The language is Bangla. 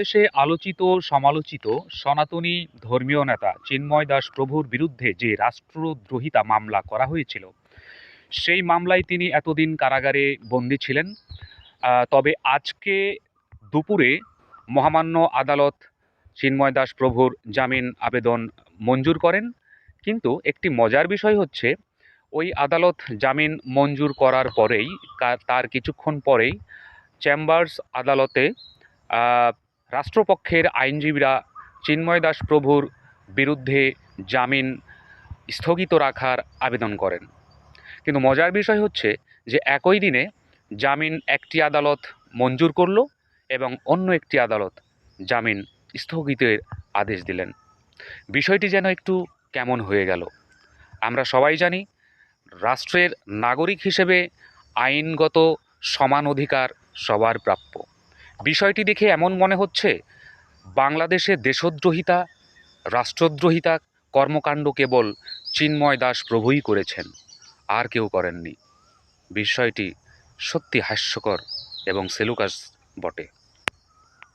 দেশে আলোচিত, সমালোচিত সনাতনী ধর্মীয় নেতা চিন্ময় দাস প্রভুর বিরুদ্ধে যে রাষ্ট্রদ্রোহিতা মামলা করা হয়েছিল, সেই মামলায় তিনি এতদিন কারাগারে বন্দী ছিলেন। তবে আজকে দুপুরে মহামান্য আদালত চিন্ময় দাস প্রভুর জামিন আবেদন মঞ্জুর করেন। কিন্তু একটি মজার বিষয় হচ্ছে, ওই আদালত জামিন মঞ্জুর করার পরেই তার কিছুক্ষণ পরেই চেম্বার্স আদালতে রাষ্ট্রপক্ষের আইনজীবীরা চিন্ময় দাস প্রভুর বিরুদ্ধে জামিন স্থগিত রাখার আবেদন করেন। কিন্তু মজার বিষয় হচ্ছে যে একই দিনে জামিন একটি আদালত মঞ্জুর করল এবং অন্য একটি আদালত জামিন স্থগিতের আদেশ দিলেন। বিষয়টি যেন একটু কেমন হয়ে গেল। আমরা সবাই জানি রাষ্ট্রের নাগরিক হিসেবে আইনগত সমান অধিকার সবার প্রাপ্য। বিষয়টি দেখে এমন মনে হচ্ছে, বাংলাদেশে দেশদ্রোহিতা, রাষ্ট্রদ্রোহিতা কর্মকাণ্ড কেবল চিন্ময় দাস প্রভুই করেছেন, আর কেউ করেননি। বিষয়টি সত্যি হাস্যকর এবং সেলুকাস বটে।